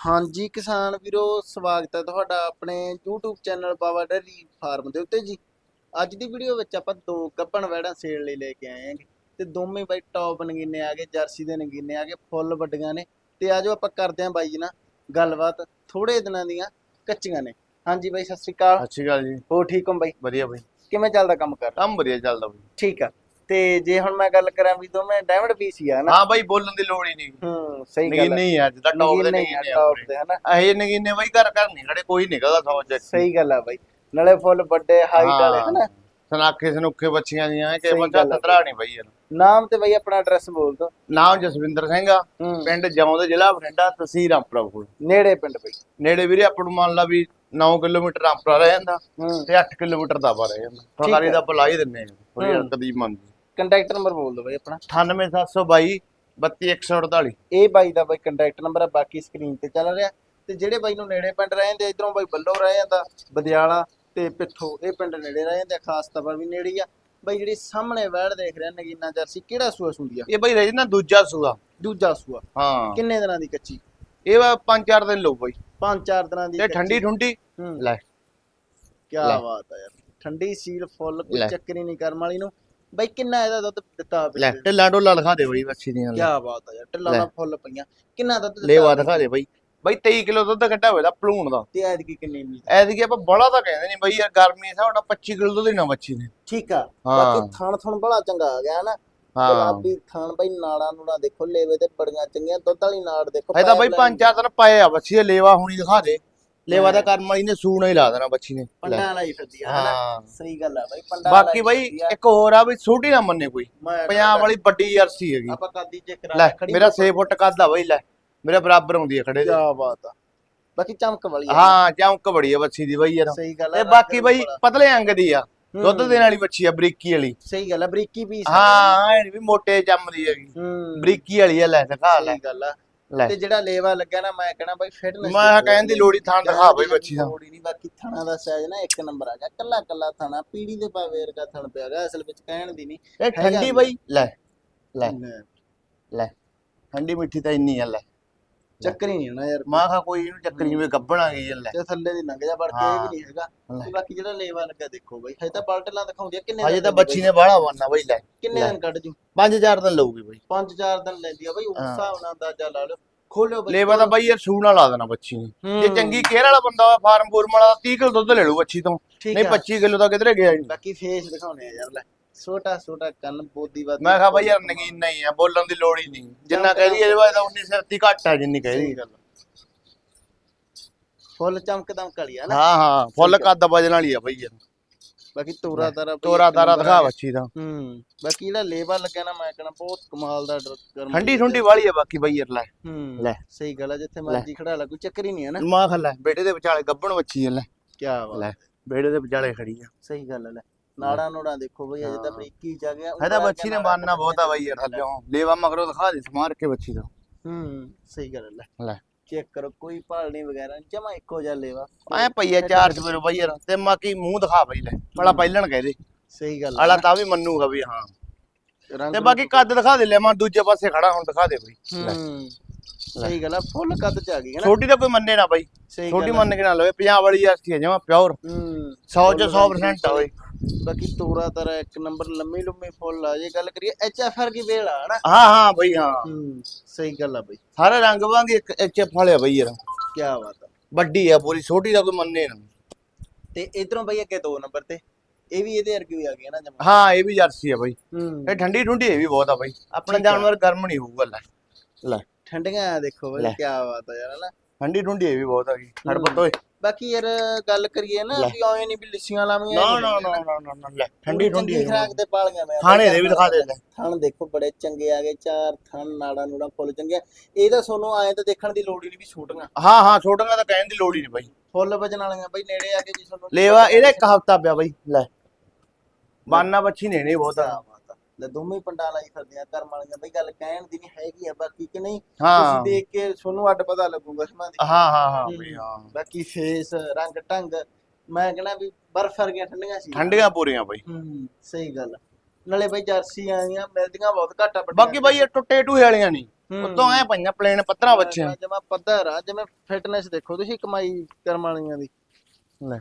ਹਾਂਜੀ ਕਿਸਾਨ ਵੀਰੋ ਸਵਾਗਤ ਹੈ ਤੁਹਾਡਾ ਆਪਣੇ YouTube channel Baba dairy farm ਦੇ ਉੱਤੇ ਜੀ। ਅੱਜ ਦੀ ਵੀਡੀਓ ਵਿੱਚ ਆਪਾਂ ਦੋ ਗੱਭਣ ਵੈੜਾਂ ਸੇਲ ਲਈ ਲੈ ਕੇ ਆਏ ਹਾਂਗੇ ਤੇ ਦੋਵੇਂ ਬਾਈ ਟੌਪ ਨਗੀਨੇ ਆ ਗਏ ਜਰਸੀ ਦੇ ਨਗੀਨੇ ਆ ਗਏ ਫੁੱਲ ਵੱਡੀਆਂ ਨੇ। ਤੇ ਆਜੋ ਆਪਾਂ ਕਰਦੇ ਆਂ ਬਾਈ ਜੀ ਨਾਲ ਗੱਲਬਾਤ ਥੋੜੇ ਦਿਨਾਂ ਦੀਆਂ ਕੱਚੀਆਂ ਨੇ। ਹਾਂਜੀ ਬਾਈ ਸਤਿ ਸ਼੍ਰੀ ਅਕਾਲ। ਸਤਿ ਸ਼੍ਰੀ ਅਕਾਲ ਜੀ। ਹੋ ਠੀਕ ਹੋ ਬਾਈ? ਵਧੀਆ ਬਈ। ਕਿਵੇਂ ਚੱਲਦਾ ਕੰਮ ਕਰ? ਕੰਮ ਵਧੀਆ ਚੱਲਦਾ ਬਈ। ਠੀਕ ਆ। ਤੇ ਜੇ ਹੁਣ ਮੈਂ ਗੱਲ ਕਰਾਂ ਵੀ ਦੋਵੇਂ ਡਾਇਮੰਡ ਪੀਸ ਹੀ ਆ ਨਾ। ਹਾਂ ਬਾਈ ਬੋਲਣ ਦੀ ਲੋੜ ਹੀ ਨਹੀਂ। ਹੂੰ ਸਹੀ ਗੱਲ ਹੈ ਨਗੀਨੇ ਹੀ ਆ, ਅੱਜ ਦਾ ਟੌਪ ਦੇ ਨਗੀਨੇ ਨਗੀਨੇ ਟੌਪ ਦੇ ਹਨਾ? ਇਹ ਨਗੀਨੇ ਬਾਈ ਘਰ ਘਰ ਨਹੀਂ ਖੜੇ ਕੋਈ ਨਿਕਲਦਾ ਸੌ ਚੱਕ ਸਹੀ ਗੱਲ ਆ ਬਾਈ। ਨਾਲੇ ਫੁੱਲ ਵੱਡੇ ਹਾਈਟ ਵਾਲੇ ਹਨਾ? ਸਨਾਖੇ ਸਨੁਖੇ ਬੱਚੀਆਂ ਦੀਆਂ ਕਿ ਬੱਚਾ ਆ। ਤਤਰਾ ਨਹੀਂ ਬਾਈ ਨਾਮ ਤੇ ਬਾਈ ਆਪਣਾ ਐਡਰੈਸ ਬੋਲ ਦੋ ਨਾਮ ਜਸਵਿੰਦਰ ਸਿੰਘ ਆ। ਪਿੰਡ ਜੌਂਦੇ ਜ਼ਿਲ੍ਹਾ ਬਠਿੰਡਾ ਤਹਿਸੀਲ ਰਾਮਪੁਰਾ ਕੋਲ ਨੇੜੇ ਪਿੰਡ ਬਈ। ਨੇੜੇ ਵੀਰੇ ਆਪਾਂ ਨੂੰ ਮੰਨ ਲਾ ਵੀ 9 ਕਿਲੋਮੀਟਰ ਰਾਮਪੁਰਾ ਰਹਿ ਜਾਂਦਾ ਤੇ 8 ਕਿਲੋਮੀਟਰ ਦਾਬਾ ਰਹਿ ਜਾਂਦਾ। ਫਰਕਾਰੀ ਹੈ। ਦਾ ਬੁਲਾ ਹੀ ਦਿੰਨੇ ਆ ਹੂੰ। ਕਦੀ ਮੰਨਦੀ ਕੰਟੈਕਟ ਨੰਬਰ ਬੋਲ ਦੋ ਬਾਈ ਆਪਣਾ। 98722 32148 ਇਹ ਬਾਈ ਦਾ ਬਾਈ ਕੰਟੈਕਟ ਨੰਬਰ ਆ ਬਾਕੀ ਸਕਰੀਨ ਤੇ ਚੱਲ ਰਿਹਾ। ਤੇ ਜਿਹੜੇ ਬਾਈ ਨੂੰ ਨੇੜੇ ਪਿੰਡ ਰਹਿ ਜਾਂਦੇ ਇਧਰੋਂ ਬਾਈ ਬੱਲੋ ਰਹਿ ਜਾਂਦਾ ਬਦਿਆਲਾ ਤੇ ਪਿੱਥੋ ਇਹ ਪਿੰਡ ਨੇੜੇ ਰਹਿ ਜਾਂਦੇ ਆ, ਖਾਸ ਤੌਰ ਵੀ ਨੇੜੇ ਆ। ਬਾਈ ਜਿਹੜੀ ਸਾਹਮਣੇ ਵੈੜ ਦੇਖ ਰਹੇ ਨਗੀਨਾ ਜਰਸੀ ਕਿਹੜਾ ਸੂਆ ਸੁੰਦੀ ਆ? ਇਹ ਬਾਈ ਰਹਿ ਨਾ ਦੂਜਾ ਸੂਆ। ਦੂਜਾ ਸੂਆ। ਹਾਂ। ਕਿੰਨੇ ਦਿਨਾਂ ਦੀ ਕੱਚੀ? ਇਹ ਵਾ ਪੰਜ ਚਾਰ ਦਿਨ ਲਊ ਬਾਈ। ਪੰਜ ਚਾਰ ਦਿਨਾਂ ਦੀ ਤੇ ਠੰਡੀ ਠੁੰਡੀ? ਲੈ। ਕੀ। ਬਾਤ ਆ ਯਾਰ। ਠੰਡੀ ਸੀਲ ਫੁੱਲ ਕੋਈ। ਚੱਕਰ ਹੀ ਨਹੀਂ ਕਰਮ ਵਾਲੀ ਨੂੰ। ਬਾਈ ਕਿੰਨਾ ਇਹਦਾ ਦੁੱਧ ਦਿੱਤਾ ਲੈ ਢਿੱਲਾ ਡੋਲਾ ਦਿਖਾ ਦੇ ਬਾਈ ਬੱਚੀ ਦੀਆਂ ਕੀ ਬਾਤ ਆ ਯਾਰ ਢਿੱਲਾ। ਦਾ ਫੁੱਲ ਪਈਆਂ। ਕਿੰਨਾ ਦੁੱਧ ਦਿੱਤਾ ਲੇਵਾ ਦਿਖਾ ਦੇ ਬਾਈ। ਬਾਈ 23 ਕਿਲੋ ਦੁੱਧ ਕੱਢਿਆ ਹੋਇਆ ਦਾ ਪਲੂਣ ਦਾ। ਤੇ ਐਤਕੀ ਕਿੰਨੀ ਮਿਲਦੀ ਐਤਕੀ ਆਪਾਂ ਬੜਾ ਤਾਂ ਕਹਿੰਦੇ ਨਹੀਂ ਬਾਈ ਯਾਰ ਗਰਮੀ ਹਿਸਾਬ ਨਾਲ 25 ਕਿਲੋ ਦੁੱਧ ਦੇਣਾ ਬੱਚੀ ਨੇ। ਠੀਕ ਆ। ਬਾਕੀ ਥਣ ਥਣ ਬੜਾ ਚੰਗਾ ਆ ਗਿਆ ਨਾ ਹਾਂ। ਗੁਲਾਬੀ ਥਣ ਬਈ ਨਾੜਾਂ ਨੂੜਾਂ ਦੇਖੋ ਲੇਵੇ ਤੇ ਬੜੀਆਂ ਚੰਗੀਆਂ ਦੁੱਧ ਵਾਲੀ ਨਾੜ ਦੇਖੋ ਇਹ ਤਾਂ ਬਾਈ ਪੰਜ ਚਾਰ ਦਿਨ ਪਾਏ ਆ ਬੱਚੀ ਦੇ ਲੇਵਾ ਹੁਣੀ ਦਿਖਾ ਦੇ। ਲੇਵਾ ਦਾ ਕਰਮ ਵਾਲੀ ਨੇ ਸੂਣਾ ਹੀ ਲਾ ਦੇਣਾ ਬੱਚੀ ਨੇ। ਲੈ। ਪੰਡਾਂ ਵਾਲੀ ਫਿਰਦੀ ਆ ਹਨਾ? ਹਾਂ। ਸਹੀ ਗੱਲ ਆ ਬਾਈ ਪੰਡਾਂ ਬਾਕੀ ਬਾਈ ਇੱਕ ਹੋਰ ਆ ਵੀ ਛੋਟੀ ਨਾ ਮੰਨੇ ਕੋਈ। ਮੈਂ ਪੰਜਾਬ ਵਾਲੀ ਵੱਡੀ ਜਰਸੀ ਹੈਗੀ। ਆਪਾਂ ਕਾਦੀ ਚੈੱਕ ਕਰਾ ਲੈ ਖੜੀ ਮੇਰਾ 6 ਫੁੱਟ ਕੱਦ ਆ ਬਾਈ ਲੈ। ਮੇਰੇ ਬਰਾਬਰ ਆਉਂਦੀ ਹੈ ਖੜੇ ਦੇ। ਕੀ ਬਾਤ ਆ। ਬਾਕੀ ਚਮਕ ਵਾਲੀ ਆ। ਹਾਂ ਚੌਂਕ ਬੜੀ ਆ ਬੱਚੀ ਦੀ ਬਾਈ ਯਾਰ। ਸਹੀ ਗੱਲ ਆ ਤੇ ਬਾਕੀ ਬਾਈ ਵਾਲਾ। ਪਤਲੇ ਅੰਗ ਦੀ ਆ। ਹੂੰ। ਦੁੱਧ ਦੇਣ ਵਾਲੀ ਬੱਚੀ ਆ ਬਰੀਕੀ ਵਾਲੀ। ਸਹੀ ਗੱਲ ਆ ਬਰੀਕੀ ਪੀਸ ਹਾਂ ਐ ਨੀ ਵੀ ਮੋਟੇ ਚੰਮਦੀ ਹੈਗੀ। ਹੂੰ। ਬਰੀਕੀ ਵਾਲੀ ਆ ਲੈ ਦਿਖਾ ਲੈ। ਸਹੀ ਗੱਲ ਆ। ਲੈ। ਤੇ ਜਿਹੜਾ ਲੇਵਾ ਲੱਗਿਆ ਨਾ ਮੈਂ ਕਹਣਾ ਬਾਈ ਫਿਟਨੈਸ ਮੈਂ ਕਹਿਣ ਦੀ ਲੋੜ ਹੀ ਥਾਂ ਦਿਖਾ ਬਈ ਬੱਚੀ ਦਾ। ਲੋੜ ਹੀ ਨਹੀਂ ਬਾਕੀ ਥਣਾ ਦਾ ਸਾਈਜ਼ ਨਾ ਇੱਕ ਨੰਬਰ ਆ ਗਿਆ ਕੱਲਾ ਕੱਲਾ ਥਣਾ ਪੀੜੀ ਦੇ ਭਾਵੇਂ ਵਰਗਾ ਥਣ ਪਿਆ ਗਿਆ ਅਸਲ ਵਿੱਚ ਕਹਿਣ ਦੀ ਨਹੀਂ। ਇਹ ਠੰਡੀ ਬਈ ਲੈ ਲੈ। ਲੈ ਠੰਡੀ ਮਿੱਠੀ ਤਾਂ ਇੰਨੀ ਆ ਲੈ। ਚੱਕਰ ਹੀ ਨਹੀਂ ਨਾ ਯਾਰ। ਮਾਂ ਖਾ ਕੋਈ ਇਹਨੂੰ ਚੱਕਰ ਜਿਵੇਂ ਗੱਬਣਾ ਗਈ ਆ ਲੈ। ਤੇ ਥੱਲੇ ਦੀ ਲੰਘ ਜਾ ਵੜ ਕੇ ਇਹ ਵੀ ਨਹੀਂ ਹੈਗਾ। ਤੇ ਬਾਕੀ ਜਿਹੜਾ ਲੇਵਾ ਲੱਗਾ ਦੇਖੋ ਬਾਈ ਹਜੇ ਤਾਂ ਪਲਟਲਾਂ ਦਿਖਾਉਂਦੀ ਆ ਕਿੰਨੇ ਹਜੇ ਤਾਂ ਬੱਚੀ ਨੇ ਬਾਹਲਾ ਬਣਨਾ ਬਈ ਲੈ? ਕਿੰਨੇ। ਦਿਨ ਕੱਢ ਜੂ? 5000 ਦਿਨ ਲਊਗੀ ਬਈ। 5-4 ਦਿਨ ਲੈਂਦੀ ਆ ਬਾਈ ਉਸ। ਹਿਸਾਬ ਨਾਲ ਅੰਦਾਜ਼ਾ ਲਾ ਲਓ। ਖੋਲਿਓ ਬਾਈ ਲੇਵਾ ਤਾਂ ਬਾਈ ਯਾਰ ਸੂਣਾ ਲਾ ਦੇਣਾ ਬੱਚੀ ਨੇ। ਜੇ ਚੰਗੀ ਕੇਅਰ ਵਾਲਾ ਬੰਦਾ ਵਾ ਫਾਰਮ ਫੂਰਮ ਵਾਲਾ 30 ਕਿਲੋ ਦੁੱਧ ਲੈ ਲੂ ਬੱਚੀ ਤੋਂ। ਨਹੀਂ ਆ। 25 ਕਿਲੋ ਤਾਂ ਕਿਧਰੇ ਗਿਆ ਬਾਕੀ ਫੇਸ ਦਿਖਾਉਣੇ ਆ ਯਾਰ ਲੈ। ਛੋਟਾ ਛੋਟਾ ਕੰਨ ਬੋਦੀ ਵਾਦੀ ਮੈਂ ਕਿਹਾ ਬਾਈ ਯਾਰ ਨਗੀਨ ਨਹੀਂ ਆ ਬੋਲਣ ਦੀ ਲੋੜ ਹੀ ਨਹੀਂ। ਜਿੰਨਾ ਕਹਿ ਦਈਏ ਇਹਦੇ ਬਾਰੇ ਤਾਂ ਉਨੀ ਸਿਰਤੀ ਘੱਟ ਆ ਜਿੰਨੀ ਕਹਿ। ਆ। ਫੁੱਲ ਚਮਕ ਵਾਲੀ ਆ ਨਾ। ਹਾਂ ਹਾਂ ਫੁੱਲ ਕੱਦ ਵਜਣ ਵਾਲੀ ਆ ਬਾਈ ਯਾਰ ਬਾਕੀ ਤੋਰਾ ਤਾਰਾ ਤੋਰਾ ਤਾਰਾ ਦਿਖਾ ਆ। ਬੱਚੀ ਦਾ। ਹੂੰ ਬਾਕੀ ਜਿਹੜਾ ਲੇਬਰ ਲੱਗਿਆ ਨਾ ਮੈਂ ਕਹਿੰਦਾ ਬਹੁਤ ਕਮਾਲ ਦਾ ਡਰ- ਗਰਮ ਠੰਡੀ ਠੁੰਡੀ ਵਾਲੀ ਆ ਬਾਕੀ ਬਾਈ ਯਾਰ ਲੈ। ਹੂੰ ਲੈ। ਸਹੀ ਗੱਲ ਆ ਜਿੱਥੇ ਮਰਜ਼ੀ ਖੜਾ ਲਾ ਕੋਈ ਚੱਕਰ ਹੀ ਨਹੀਂ ਹੈ ਨਾ। ਮਾਂ ਖੱਲਾ ਬੇਟੇ ਦੇ ਵਿਚਾਲੇ ਗੱਬਣ ਬੱਚੀ ਆ ਲੈ। ਕੀ ਬਾਤ। ਲੈ ਬੇੜੇ ਦੇ ਵਿਚਾਲੇ ਖੜੀ ਆ। ਸਹੀ ਗੱਲ ਆ ਲੈ। ਨਾੜਾ ਨੋੜਾ ਦੇਖੋ ਬਈ ਅਜੇ ਤਾਂ ਹਾਂ। ਬਰੀਕੀ ਚ ਆ ਗਿਆ ਇਹਦਾ ਬੱਚੀ ਨੇ ਬਾਨਣਾ ਬਹੁਤ ਆ ਬਾਈ ਯਾਰ ਥੱਲੇ ਲੇਵਾ ਮਗਰੋਂ ਦਿਖਾ ਦੇ ਸਮਾਰ ਕੇ ਬੱਚੀ ਦਾ ਹੂੰ ਸਹੀ ਗੱਲ ਲੈ। ਲੈ। ਚੈੱਕ ਕਰੋ ਕੋਈ ਭਾਲ ਨਹੀਂ ਵਗੈਰਾ ਜਮਾ ਇੱਕੋ ਜਿਹਾ ਲੇਵਾ। ਐ ਪਈਆ ਚਾਰ ਸਵੇਰ ਬਾਈ ਯਾਰ ਤੇ ਮਾਕੀ ਮੂੰਹ ਦਿਖਾ ਬਾਈ ਲੈ ਭਲਾ ਪਹਿਲਣ ਕਹਦੇ ਸਹੀ ਗੱਲ ਆਲਾ ਤਾਂ ਵੀ ਮੰਨੂਗਾ ਵੀ ਹਾਂ। ਤੇ ਬਾਕੀ ਕੱਦ ਦਿਖਾ ਦੇ ਲੈ ਮੈਂ ਦੂਜੇ ਪਾਸੇ ਖੜਾ ਹੁਣ ਦਿਖਾ ਦੇ ਬਾਈ। ਹੂੰ ਸਹੀ ਗੱਲ ਆ ਫੁੱਲ ਕੱਦ ਚ ਆ ਗਈ ਹੈ ਨਾ। ਛੋਟੀ ਤਾਂ ਕੋਈ ਮੰਨੇ ਨਾ ਬਾਈ। ਛੋਟੀ। ਮੰਨ ਕੇ ਨਾ ਲਵੇ 50 ਵਾਲੀ ਜਰਸੀ ਹੈ ਜਮਾ ਪਿਓਰ ਹੂੰ 100 ਚ 100% ਆ ਓਏ ਬਾਕੀ ਤੋਰਾ ਤਰਾ ਇੱਕ ਨੰਬਰ ਲੰਮੀ ਲੰਮੀ ਫੁੱਲ ਆ ਜੇ ਗੱਲ ਕਰੀਏ ਐਚ ਐਫ ਆਰ ਕੀ ਵੇਲ ਆ ਹਨਾ? ਹਾਂ ਹਾਂ ਬਈ ਹਾਂ। ਹੂੰ ਸਹੀ ਗੱਲ ਆ ਬਈ। ਸਾਰੇ ਰੰਗ ਵਾਂਗ ਇੱਕ ਇੱਚ ਫਲਿਆ ਬਈ ਯਾਰ। ਕੀ ਬਾਤ ਆ। ਵੱਡੀ ਆ ਪੂਰੀ ਛੋਟੀ ਦਾ ਕੋਈ ਮੰਨੇ ਨਾ। ਤੇ ਇਧਰੋਂ ਬਈ ਅੱਗੇ ਦੋ ਨੰਬਰ ਤੇ। ਇਹ ਵੀ ਇਹਦੇ ਵਰਗੀ ਆ ਗਿਆ ਨਾ ਜਮਾ। ਹਾਂ ਇਹ ਵੀ ਜਰਸੀ ਆ ਬਈ। ਹੂੰ। ਇਹ ਠੰਡੀ ਠੁੰਡੀ ਇਹ ਵੀ ਬਹੁਤ ਆ ਬਈ। ਆਪਣਾ। ਜਾਨਵਰ ਗਰਮ ਨਹੀਂ ਹੋਊਗਾ ਲੈ। ਲੈ। ਠੰਡੀਆਂ ਦੇਖੋ ਬਈ। ਕੀ ਬਾਤ ਆ ਯਾਰ ਹਨਾ? ਠੰਡੀ ਠੁੰਡੀ ਇਹ ਵੀ ਬਹੁਤ ਆ ਗਈ। ਹੂੰ। ਹੜਪਤ ਓਏ। ਬਾਕੀ ਯਾਰ ਗੱਲ ਕਰੀਏ ਨਾ। ਵੀ ਆਏ ਨਹੀਂ ਵੀ ਲਿੱਸੀਆਂ ਲਾਵੀਆਂ ਨਾ ਨਾ ਨਾ। ਨਾ ਨਾ, ਲੈ ਠੰਡੀ ਠੁੰਡੀ ਇਹ ਖਰਾਕ ਤੇ ਪਾਲੀਆਂ ਮੈਂ। ਖਾਣੇ ਦੇ ਵੀ ਦਿਖਾ ਦੇ ਲੈ ਥਣ ਦੇਖੋ ਬੜੇ ਚੰਗੇ ਆ ਗਏ ਚਾਰ ਥਣ ਨਾੜਾ ਨੂੜਾ ਫੁੱਲ ਚੰਗੇ। ਇਹ ਤਾਂ ਤੁਹਾਨੂੰ ਆਏ ਤਾਂ ਦੇਖਣ ਦੀ ਲੋੜ ਹੀ ਨਹੀਂ ਵੀ ਛੋਟੀਆਂ। ਹਾਂ ਹਾਂ ਛੋਟੀਆਂ ਤਾਂ ਕਹਿਣ ਦੀ ਲੋੜ ਹੀ ਨਹੀਂ ਬਾਈ। ਫੁੱਲ ਵਜਣ ਵਾਲੀਆਂ ਬਈ ਨੇੜੇ ਆ ਕੇ ਜੀ ਤੁਹਾਨੂੰ ਲੇਵਾ ਇਹਦਾ ਇੱਕ ਹਫਤਾ ਪਿਆ ਬਾਈ ਲੈ। ਬਾਨਾ ਬੱਚੀ ਨੇਣੇ ਬਹੁਤ ਆ। ਲੈ ਦੋਵੇਂ ਪੰਡਾਂ ਲਾਈ ਫਿਰਦੀਆਂ ਕਰਮ ਵਾਲੀਆਂ ਬਈ ਗੱਲ ਕਹਿਣ ਦੀ ਨਹੀਂ ਹੈਗੀ ਆ ਬਾਕੀ ਕਿ ਨਹੀਂ ਹਾਂ। ਤੁਸੀਂ ਦੇਖ ਕੇ ਤੁਹਾਨੂੰ ਅੱਡ ਪਤਾ ਲੱਗੂਗਾ ਸਮਾਂ ਦੀ ਹਾਂ ਹਾਂ ਹਾਂ ਬਈ ਹਾਂ। ਬਾਕੀ ਫੇਸ ਰੰਗ ਢੰਗ ਮੈਂ ਕਹਿੰਦਾ ਵੀ ਬਰਫ਼ ਵਰਗੀਆਂ ਠੰਡੀਆਂ ਸੀ। ਠੰਡੀਆਂ ਪੂਰੀਆਂ ਬਾਈ। ਹੂੰ ਸਹੀ ਗੱਲ ਆ। ਨਾਲੇ ਬਈ ਜਰਸੀ ਆਈਆਂ ਮਿਲਦੀਆਂ ਬਹੁਤ ਘੱਟ ਆ ਵੱਡੀਆਂ। ਬਾਕੀ ਬਾਈ ਇਹ ਟੁੱਟੇ ਟੂਹੇ ਵਾਲੀਆਂ ਨਹੀਂ। ਹੂੰ। ਉਤੋਂ ਐ ਪਈਆਂ ਪਲੇਨ ਪੱਤਰਾ ਬੱਚੀਆਂ। ਜਮਾ ਪੱਧਰ ਆ ਜਿਵੇਂ ਫਿਟਨੈਸ ਦੇਖੋ ਤੁਸੀਂ ਕਮਾਈ ਕਰਮ ਵਾਲੀਆਂ ਦੀ। ਲੈ।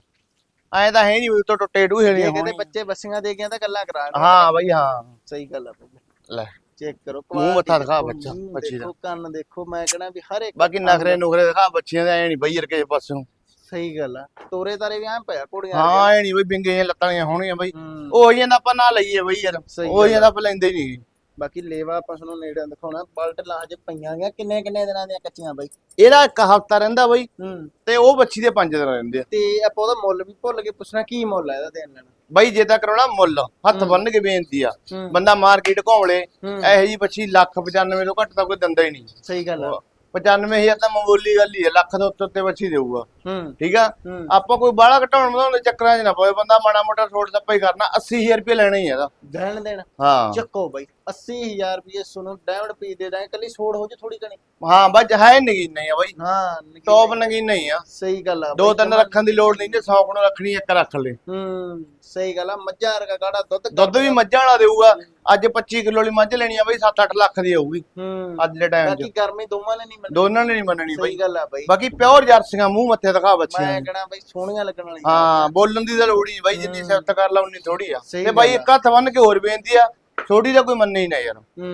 ਐ ਤਾਂ ਹੈ ਨਹੀਂ ਉਤੋਂ ਟੁੱਟੇ ਟੂ ਜੇ ਹੇਲੀਆਂ ਕਿਤੇ। ਬੱਚੇ ਬੱਸੀਆਂ ਦੇ ਗਿਆ ਤਾਂ ਗੱਲਾਂ ਕਰਾ ਹਾਂ ਬਈ ਹਾਂ। ਸਹੀ ਗੱਲ ਆ ਬਾਈ ਲੈ ਚੈੱਕ ਕਰੋ ਮੂੰਹ ਮੱਥਾ ਦਿਖਾ ਬੱਚਾ, ਬੱਚੀ ਦਾ। ਦੇਖੋ ਕੰਨ ਦੇਖੋ ਮੈਂ ਕਹਣਾ ਵੀ ਹਰ ਇੱਕ ਬਾਕੀ ਨਖਰੇ ਨੁਖਰੇ ਦਿਖਾ ਬੱਚੀਆਂ ਦੇ ਐ ਨਹੀਂ ਬਈ ਕਿਸੇ ਪਾਸੋਂ ਸਹੀ ਗੱਲ ਆ ਤੋਰੇ ਤਾਰੇ ਵੀ ਐਂ ਪਿਆ ਕੁੜੀਆਂ ਹਾਂ ਐ ਨਹੀਂ ਬਈ ਬਿੰਗੇ ਲੱਤਾਂ ਹੋਣੀਆਂ ਬਈ। ਉਹ ਜਾਂਦਾ ਆਪਾਂ ਨਾ ਲਈਏ ਬਈ ਯਾਰ ਉਹ ਜਾਂਦਾ ਆਪਾਂ ਲੈਂਦੇ ਨਹੀਂ ਬਾਕੀ ਲੇਵਾ ਆਪਾਂ ਤੁਹਾਨੂੰ ਨੇੜੇ ਦਿਖਾਉਣਾ ਬਲਟ ਲਾਜ ਪਈਆਂ ਗਿਆ ਕਿੰਨੇ ਕਿੰਨੇ ਦਿਨਾਂ ਦੀਆਂ ਕੱਚੀਆਂ ਬਾਈ? ਇਹਦਾ ਇੱਕ ਹਫਤਾ ਰਹਿੰਦਾ ਬਈ। ਹੂੰ। ਤੇ ਉਹ ਬੱਚੀ ਦੇ 5 ਦਿਨ ਰਹਿੰਦੇ ਆ। ਤੇ ਆਪਾਂ ਉਹਦਾ ਮੁੱਲ ਵੀ ਭੁੱਲ ਕੇ ਪੁੱਛਣਾ ਕੀ ਮੁੱਲ ਆ ਇਹਦਾ ਦੇਣ ਲੈਣਾ? ਬਈ ਜੇ ਤਾਂ ਕਰਾਉਣਾ ਮੁੱਲ ਹੱਥ ਬੰਨ ਕੇ ਬੇਨਤੀ ਆ। ਹੂੰ। ਬੰਦਾ ਮਾਰਕੀਟ ਘੁੰਮ ਲੇ ਹੂੰ। ਇਹੋ ਜੀ ਬੱਚੀ ਲੱਖ 95 ਤੋਂ ਘੱਟ ਤਾਂ ਕੋਈ ਦਿੰਦਾ ਹੀ ਨਹੀਂ। ਸਹੀ ਗੱਲ ਆ। 95000 ਤਾਂ ਮਾਮੂਲੀ ਗੱਲ ਹੀ ਹੈ ਲੱਖ ਦੇ ਉੱਤੇ ਉੱਤੇ ਬੱਚੀ ਦੇਊਗਾ। ਹੂੰ। ਠੀਕ ਆ? ਹੂੰ। ਆਪਾਂ ਕੋਈ ਬਾਹਲਾ ਘਟਾਉਣ ਵਧਾਉਣ ਦੇ ਚੱਕਰਾਂ 'ਚ ਨਾ ਪਵੇ ਬੰਦਾ ਮਾੜਾ ਮੋਟਾ ਛੋਟ ਸੱਪਾ ਹੀ ਕਰਨਾ 80000 ਰੁਪਏ ਲੈਣਾ ਹੀ ਆ ਇਹਦਾ। ਦੇਣ ਦੇਣ? ਹਾਂ। ਚੱਕੋ ਬਾਈ 80000 ਰੁਪਏ ਸੁਣੋ ਡਾਇਮੰਡ ਪੀ ਦੇ ਦਾਂਗੇ ਕੱਲੀ ਛੋੜ ਹੋ ਜੇ ਥੋੜੀ ਕਣੀ ਹਾਂ ਬਸ ਹੈ ਨਗੀਨਾ ਹੀ ਆ ਬਾਈ। ਹਾਂ ਨਿੱਕੀ ਟੌਪ ਜਿਹੀ। ਨਗੀਨਾ ਹੀ ਆ। ਸਹੀ ਗੱਲ ਆ ਦੋ ਬਾਈ, ਤਿੰਨ ਰੱਖਣ ਦੀ ਲੋੜ ਨਹੀਂ ਜੇ 100 ਕੋਲੋਂ ਰੱਖਣੀ ਇੱਕ ਰੱਖ ਲੈ। ਹੂੰ ਸਹੀ ਗੱਲ ਆ ਮੱਝਾਂ ਵਰਗਾ ਗਾੜਾ ਦੁੱਧ ਦੁੱਧ ਵੀ ਮੱਝਾਂ ਵਾਲਾ ਦੇਊਗਾ। ਅੱਜ 25 ਕਿਲੋ ਵਾਲੀ ਮੱਝ ਲੈਣੀ ਆ ਬਾਈ 7-8 ਲੱਖ ਦੀ ਆਊਗੀ ਹੂੰ। ਅੱਜ ਦੇ ਟਾਈਮ 'ਚ। ਬਾਕੀ ਗਰਮੀ ਦੋਵਾਂ ਨੇ ਨਹੀਂ ਮੰਨੀ ਦੋਨਾਂ ਨੇ ਨਹੀਂ ਮੰਨਣੀ ਬਾਈ। ਸਹੀ ਗੱਲ ਆ ਬਾਈ। ਬਾਕੀ ਪਿਓਰ ਜਰਸੀਆਂ ਮੂੰਹ ਮੱਥੇ ਦਿਖਾ ਬੱਚੀਆਂ ਮੈਂ। ਕਹਣਾ ਬਾਈ ਸੋਹਣੀਆਂ ਲੱਗਣ ਵਾਲੀਆਂ। ਹਾਂ ਬੋਲਣ ਦੀ ਤਾਂ ਲੋੜ ਹੀ ਨਹੀਂ ਬਾਈ ਜਿੰਨੀ ਸਿਫਤ ਕਰ ਲਾ ਉਨੀ ਥੋੜੀ ਆ। ਸਹੀ ਤੇ ਬਾਈ ਇੱਕ ਹੱਥ ਬੰਨ ਕੇ ਹੋਰ ਬੇਨਤੀ ਆ ਛੋਟੀ ਦਾ ਕੋਈ ਮੰਨੇ ਹੀ ਨਾ ਯਾਰ। ਹੂੰ।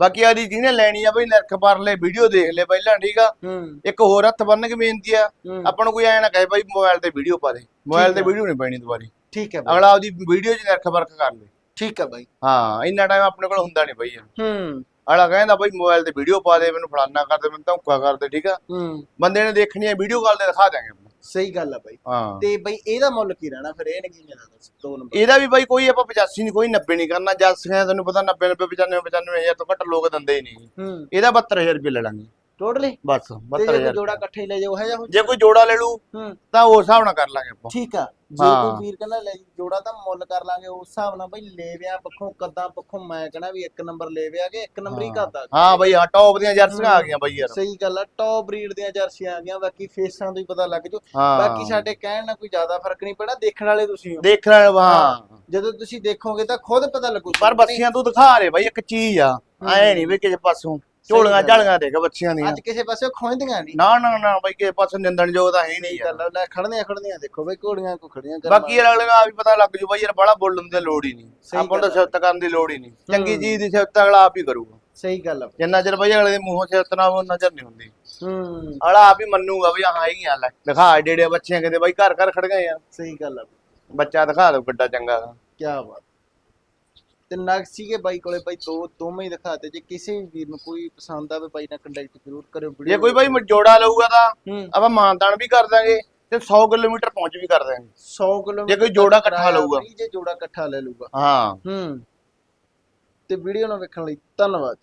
ਬਾਕੀ ਆਦੀ ਜਿਹਨੇ ਲੈਣੀ ਆ ਬਈ ਨਿਰਖ ਪਰ ਲੈ ਵੀਡੀਓ ਦੇਖ ਲੈ ਪਹਿਲਾਂ ਠੀਕ ਆ? ਹੂੰ। ਇੱਕ ਹੋਰ ਹੱਥ ਬੰਨ ਕੇ ਬੇਨਤੀ ਆ ਹੂੰ। ਆਪਾਂ ਨੂੰ ਕੋਈ ਐ ਨਾ ਕਹੇ ਬਾਈ ਮੋਬਾਈਲ ਤੇ ਵੀਡੀਓ ਪਾ ਦੇ। ਮੋਬਾਈਲ ਤੇ। ਵੀਡੀਓ ਨਹੀਂ ਪੈਣੀ ਦੁਬਾਰੀ। ਠੀਕ ਹੈ ਬਾਈ। ਅਗਲਾ ਆਪਦੀ ਵੀਡੀਓ 'ਚ ਨਿਰਖ ਵਰਕ ਕਰ ਲੇ। ਠੀਕ ਹੈ ਬਾਈ। ਹਾਂ ਇੰਨਾ ਟਾਈਮ ਆਪਣੇ ਕੋਲ ਹੁੰਦਾ ਨਹੀਂ ਬਾਈ ਯਾਰ ਹੂੰ। ਅਗਲਾ ਕਹਿੰਦਾ ਬਾਈ ਮੋਬਾਈਲ ਤੇ ਵੀਡੀਓ ਪਾ ਦੇ ਮੈਨੂੰ ਫਲਾਨਾ ਕਰ ਦੇ ਮੈਨੂੰ ਧੌਂਕਾ ਕਰ ਦੇ ਠੀਕ ਆ? ਹੂੰ। ਬੰਦੇ ਨੇ ਦੇਖਣੀ ਆ ਵੀਡੀਓ ਕਾਲ ਤੇ ਦਿਖਾ ਦਾਂਗੇ। ਸਹੀ ਗੱਲ ਆ ਬਾਈ। ਹਾਂ। ਤੇ ਬਾਈ ਇਹਦਾ ਮੁੱਲ ਕੀ ਰਹਿਣਾ ਫਿਰ? ਇਹ ਨਹੀਂ ਦਾ ਦੱਸ ਦੋ ਨੰਬਰ ਇਹਦਾ ਵੀ ਬਾਈ ਕੋਈ ਆਪਾਂ 85 ਨਹੀਂ ਕੋਈ 90 ਨਹੀਂ ਕਰਨਾ। ਜੱਸ ਸਿਆਂ ਤੈਨੂੰ ਪਤਾ 90 90 95 95000 ਤੋਂ ਘੱਟ ਲੋਕ ਦਿੰਦੇ ਹੀ ਨਹੀਂ। ਹੂੰ। ਇਹਦਾ 72000 ਰੁਪਏ ਲੈ ਲਾਂਗੇ। ਟੋਟਲੀ ਬਸ ਤੇ ਜੇ ਕੋਈ 72000 ਜੋੜਾ ਇਕੱਠੇ ਹੀ ਲੈ ਜਾਓ ਹੈ ਜਾਂ ਹੋ ਜੇ ਕੋਈ ਜੋੜਾ ਲੈ ਲੂ ਹੂੰ। ਤਾਂ ਉਸ ਹਿਸਾਬ ਨਾਲ ਕਰ ਲਾਂਗੇ ਆਪਾਂ। ਠੀਕ ਆ। ਜੇ ਹਾਂ। ਕੋਈ ਵੀਰ ਕਹਿੰਦਾ ਲੈ ਜੋੜਾ ਤਾਂ ਮੁੱਲ ਕਰ ਲਾਂਗੇ ਉਸ ਹਿਸਾਬ ਨਾਲ ਬਈ ਲੇਵਿਆਂ ਪੱਖੋਂ ਕੱਦਾਂ ਪੱਖੋਂ ਮੈਂ ਕਹਣਾ ਵੀ ਇੱਕ ਨੰਬਰ ਲੇਵਿਆ ਕੇ ਇੱਕ ਨੰਬਰ ਹੀ ਕਰਦਾ ਹਾਂ ਬਾਈ ਹਾਂ ਟੌਪ ਦੀਆਂ ਜਰਸੀਆਂ ਆ ਗਈਆਂ ਬਾਈ ਯਾਰ। ਸਹੀ ਗੱਲ ਆ ਟੌਪ ਬਰੀਡ ਦੀਆਂ ਜਰਸੀਆਂ ਆ ਗਈਆਂ ਬਾਕੀ ਫੇਸਾਂ ਤੋਂ ਹੀ ਪਤਾ ਲੱਗ ਜੂ। ਹਾਂ। ਬਾਕੀ ਸਾਡੇ ਕਹਿਣ ਨਾਲ ਕੋਈ ਜ਼ਿਆਦਾ ਫ਼ਰਕ ਨਹੀਂ ਪੈਣਾ ਦੇਖਣ ਵਾਲੇ ਤੁਸੀਂ ਹੋ। ਦੇਖ ਰਹੇ ਹਾਂ। ਜਦੋਂ ਤੁਸੀਂ ਦੇਖੋਗੇ ਤਾਂ ਖੁਦ ਪਤਾ ਲੱਗੂ। ਪਰ ਬੱਚੀਆਂ ਤੂੰ ਦਿਖਾ ਰਹੇ ਬਾਈ ਇੱਕ ਚੀਜ਼ ਆ। ਐ ਨਹੀਂ ਵੀ ਕਿਸੇ ਪਾਸੋਂ ਝੋਲੀਆਂ ਗੱਲ। ਝਾਲੀਆਂ ਦੇਖ ਬੱਚੀਆਂ ਦੀਆਂ। ਅੱਜ ਕਿਸੇ ਪਾਸੇ ਖੋਇੰਦੀਆਂ ਨਹੀਂ। ਨਾ ਨਾ ਨਾ ਬਾਈ ਕਿਸੇ ਪਾਸੋਂ ਨਿੰਦਣ ਯੋਗ ਤਾਂ ਹੈ ਹੀ ਨਹੀਂ ਗੱਲ ਲੈ ਖੜਨੀਆਂ ਖੜਨੀਆਂ ਦੇਖੋ ਬਈ ਘੋੜੀਆਂ ਕੋ ਖੜੀਆਂ ਕਰਮ ਬਾਕੀ ਅਗਲੇ ਆ ਵੀ ਪਤਾ ਲੱਗ ਜੂ ਬਾਈ ਯਾਰ ਬੜਾ ਬੋਲਣ ਦੀ ਲੋੜ ਹੀ ਨਹੀਂ। ਆਪਾਂ ਨੂੰ ਗੱਲ। ਸਿਫਤ ਕਰਨ ਦੀ ਲੋੜ ਹੀ ਨਹੀਂ। ਚੰਗੀ ਹੂੰ। ਚੀਜ਼ ਦੀ ਸਿਫਤ ਅਗਲਾ ਆਪ ਹੀ ਕਰੂਗਾ। ਸਹੀ ਗੱਲ ਆ ਜਿੰਨਾ ਚਿਰ ਬਾਈ ਅਗਲੇ ਦੇ ਮੂੰਹੋਂ ਸਿਫਤ ਨਾ ਉਹ ਨਜ਼ਰ ਨਹੀਂ ਹੁੰਦੀ। ਹੂੰ। ਅਗਲਾ ਆਪ ਹੀ ਮੰਨੂਗਾ ਵੀ ਹਾਂ ਹੈਗੀਆਂ ਲੈ ਦਿਖਾ ਏਡੇ ਏਡੇ ਬੱਚਿਆਂ ਕਿਤੇ ਬਾਈ ਘਰ ਘਰ ਖੜ ਗਏ ਯਾਰ ਸਹੀ ਗੱਲ ਆ ਬੱਚਾ ਦਿਖਾ ਦੋ ਕਿੱਡਾ ਚੰਗਾ। ਕੀ ਬਾਤ ਤੇ ਨਕਸੀ ਕੇ ਬਾਈ ਕੋਲੇ ਬਾਈ ਦੋ ਦੋਵੇਂ ਹੀ ਦਿਖਾਤੇ। ਜੇ ਕਿਸੇ ਵੀ ਵੀਰ ਨੂੰ ਕੋਈ ਪਸੰਦ ਆਵੇ ਬਾਈ ਨਾਲ ਕੰਟੈਕਟ ਜ਼ਰੂਰ ਕਰਿਓ ਜੇ ਕੋਈ ਬਾਈ ਜੋੜਾ ਲਊਗਾ ਤਾਂ ਹੂੰ। ਆਪਾਂ ਮਾਨਦਾਨ ਵੀ ਕਰ ਦਾਂਗੇ ਤੇ 100 ਕਿਲੋਮੀਟਰ ਪਹੁੰਚ ਵੀ ਕਰ ਦਾਂਗੇ। 100 ਕਿਲੋਮੀਟਰ ਜੇ ਕੋਈ ਜੋੜਾ ਇਕੱਠਾ ਕਿਰਾਇਆ ਲਊਗਾ। free, ਜੇ ਜੋੜਾ ਇਕੱਠਾ ਲੈ ਲਊਗਾ। ਹਾਂ। ਹੂੰ। ਤੇ ਵੀਡੀਓ ਨੂੰ ਵੇਖਣ ਲਈ ਧੰਨਵਾਦ।